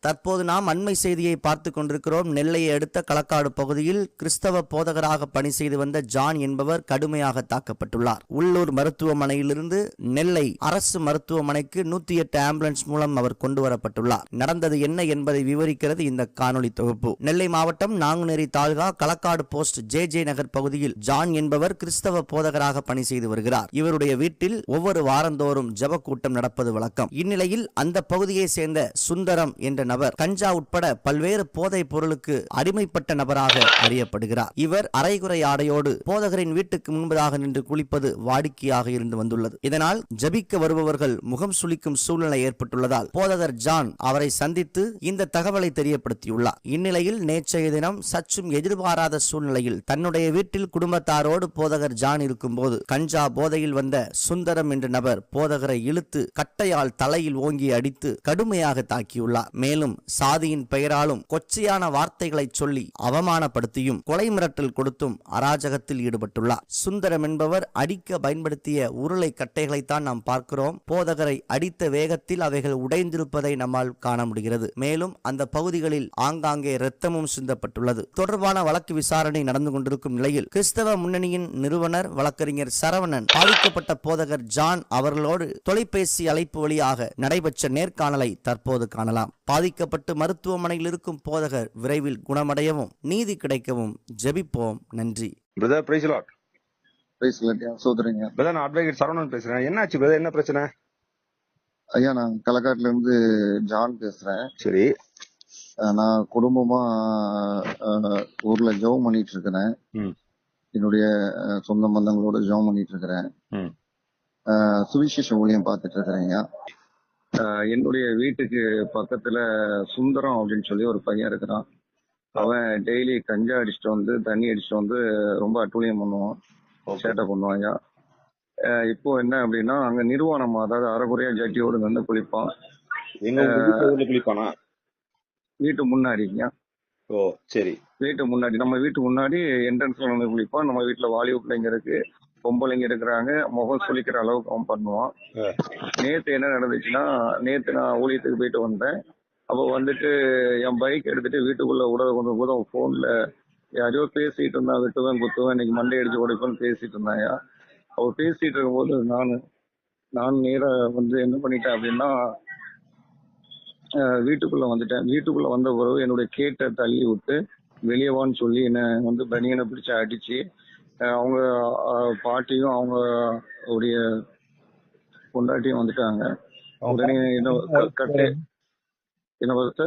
தற்போது நாம் அண்மை செய்தியை பார்த்து கொண்டிருக்கிறோம். நெல்லையை அடுத்த களக்காடு பகுதியில் கிறிஸ்தவ போதகராக பணி செய்து வந்த ஜான் என்பவர் கடுமையாக தாக்கப்பட்டுள்ளார். உள்ளூர் மருத்துவமனையிலிருந்து நெல்லை அரசு மருத்துவமனைக்கு நூத்தி எட்டு ஆம்புலன்ஸ் மூலம் அவர் கொண்டு வரப்பட்டுள்ளார். நடந்தது என்ன என்பதை விவரிக்கிறது இந்த காணொளி தொகுப்பு. நெல்லை மாவட்டம் Nanguneri taluk Kalakkad post J J Nagar பகுதியில் ஜான் என்பவர் கிறிஸ்தவ போதகராக பணி செய்து வருகிறார். இவருடைய வீட்டில் ஒவ்வொரு வாரந்தோறும் ஜெப கூட்டம் நடப்பது வழக்கம். இந்நிலையில் அந்த பகுதியை சேர்ந்த சுந்தரம் என்ற நபர் கஞ்சா உட்பட பல்வேறு போதைப் பொருளுக்கு அடிமைப்பட்ட நபராக அறியப்படுகிறார். இவர் அரைகுறை ஆடையோடு போதகரின் வீட்டுக்கு முன்பதாக நின்று குளிப்பது வாடிக்கையாக இருந்து வந்துள்ளது. இதனால் ஜபிக்க வருபவர்கள் முகம் சுளிக்கும் சூழ்நிலை ஏற்பட்டுள்ளதால் போதகர் ஜான் அவரை சந்தித்து இந்த தகவலை தெரியப்படுத்தியுள்ளார். இந்நிலையில் நேற்றைய தினம் சற்றும் எதிர்பாராத சூழ்நிலையில் தன்னுடைய வீட்டில் குடும்பத்தாரோடு போதகர் ஜான் இருக்கும்போது கஞ்சா போதையில் வந்த சுந்தரம் என்ற நபர் போதகரை இழுத்து கட்டையால் தலையில் ஓங்கி அடித்து கடுமையாக தாக்கியுள்ளார். மேலும் சாதியின் பெயராலும் கொச்சையான வார்த்தைகளை சொல்லி அவமானப்படுத்தியும் கொலை மிரட்டல் கொடுத்தும் அராஜகத்தில் ஈடுபட்டுள்ளார். சுந்தரம் என்பவர் அடிக்க பயன்படுத்திய உருளை கட்டைகளைத்தான் நாம் பார்க்கிறோம். போதகரை அடித்த வேகத்தில் அவைகள் உடைந்திருப்பதை நம்மால் காண முடிகிறது. மேலும் அந்த பகுதிகளில் ஆங்காங்கே இரத்தமும் சிந்தப்பட்டுள்ளது. தொடர்பான வழக்கு விசாரணை நடந்து கொண்டிருக்கும் நிலையில் கிறிஸ்தவ முன்னணியின் நிறுவனர் வழக்கறிஞர் சரவணன் பாதிக்கப்பட்ட போதகர் ஜான் அவர்களோடு தொலைபேசி அழைப்பு வழியாக நடைபெற்ற நேர்காணலை தற்போது காணலாம். பாதி பாதிக்கப்பட்டு மருத்துவமனையில் இருக்கும் போதகர் விரைவில் குணமடையவும் நீதி கிடைக்கவும் ஜெபிப்போம். நன்றி. பிரதர் பிரைஸ் லாட் பிரைஸ் ஐயா சோதரிங்க. பிரதர் நான் அட்வொகேட் சரவணன் பேசுறேன். என்னாச்சு பிரதர் என்ன பிரச்சனை? ஐயா நான் களக்காட்டுல இருந்து ஜான் பேசுறேன். சரி. நான் குடும்பமா ஊர்ல ஜெபம் பண்ணிட்டு இருக்கிறேன் ம். என்னுடைய சொந்த பந்தங்களோட ஜெபம் பண்ணிட்டு இருக்கிறேன் சுவிசேஷ ஊழியம் பார்த்துட்டு இருக்கிறேன் ஐயா. என்னுடைய வீட்டுக்கு பக்கத்துல சுந்தரம் அப்படின்னு சொல்லி ஒரு பையன் இருக்கிறான். அவன் டெய்லி கஞ்சா அடிச்சுட்டு வந்து தண்ணி அடிச்சுட்டு வந்து ரொம்ப அட்டூழியம் பண்ணுவான். சேட்டை அஹ், இப்போ என்ன அப்படின்னா அங்க நிர்வாணம் அதாவது அரைகுறையா ஜட்டியோடு வந்து குளிப்பான். குளிப்பானா? வீட்டு முன்னாடிங்க ஓ சரி. வீட்டு முன்னாடி நம்ம வீட்டு முன்னாடி என்ட்ரன்ஸ்ல வந்து குளிப்பான். நம்ம வீட்டுல வாலிப பிள்ளைங்க இருக்கு. பொம்பளைங்க இருக்கிறாங்க முகம் சுளிக்கிற அளவுக்கு அவன் பண்ணுவான். நேத்து என்ன நடந்துச்சுன்னா நேத்து நான் ஊழியத்துக்கு போயிட்டு வந்தேன். அப்போ வந்துட்டு என் பைக் எடுத்துட்டு வீட்டுக்குள்ள விட போது அவன் போன்ல யாரையோ பேசிட்டு இருந்தான் வெட்டுவேன் குத்துவேன் இன்னைக்கு மண்டை அடிச்சு உடைப்பேன்னு பேசிட்டு இருந்தாயா அவ பேசிட்டு இருக்கும்போது நான் நான் நேரா வந்து என்ன பண்ணிட்டேன் அப்படின்னா வீட்டுக்குள்ள வந்துட்டேன். வீட்டுக்குள்ள வந்த பிறகு என்னுடைய கேட்டை தள்ளி விட்டு வெளியே வான்னு சொல்லி என்ன வந்து பனியனை பிடிச்சு அடிச்சு அவங்க பாட்டியும் அவங்க உடைய பொண்டாட்டியும் வந்துட்டாங்க. உடனே என்ன கட்டு என்ன